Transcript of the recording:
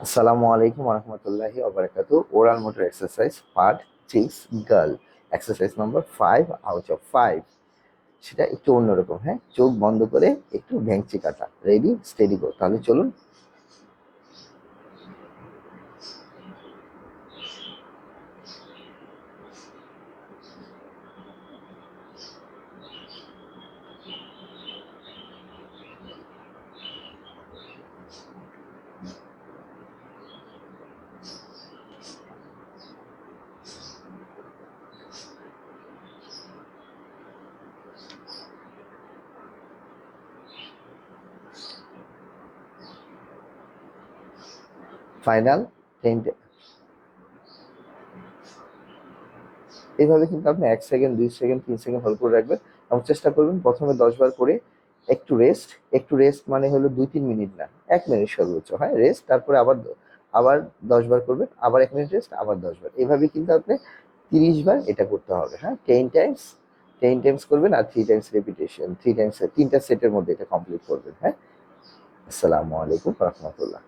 আসসালামু আলাইকুম রহমতুল্লাহি ওবরাকাতু oral motor exercise part six girl exercise number five out of five সেটা একটু অন্যরকম হ্যাঁ? চোখ বন্ধ করে একটু ভেঙচি কাটা। রেডি স্টেডি গো তাহলে চলুন ফাইনাল টেন এইভাবে কিন্তু আপনি এক সেকেন্ড, দুই সেকেন্ড, তিন সেকেন্ড হোল্ড করে রাখবেন এবং চেষ্টা করবেন প্রথমে দশ বার করে একটু রেস্ট একটু রেস্ট মানে হলো দুই তিন মিনিট না, এক মিনিট সর্বোচ্চ, হয় রেস্ট তারপরে আবার আবার দশ বার করবেন, আবার এক মিনিট রেস্ট আবার দশ বার, এইভাবে কিন্তু আপনি তিরিশ বার এটা করতে হবে হ্যাঁ টেন টাইমস টেন টাইমস করবেন আর three times repetition three times তিনটা সেটের মধ্যে এটা কমপ্লিট করবেন হ্যাঁ আসসালামু আলাইকুম রহমতুল্লাহ।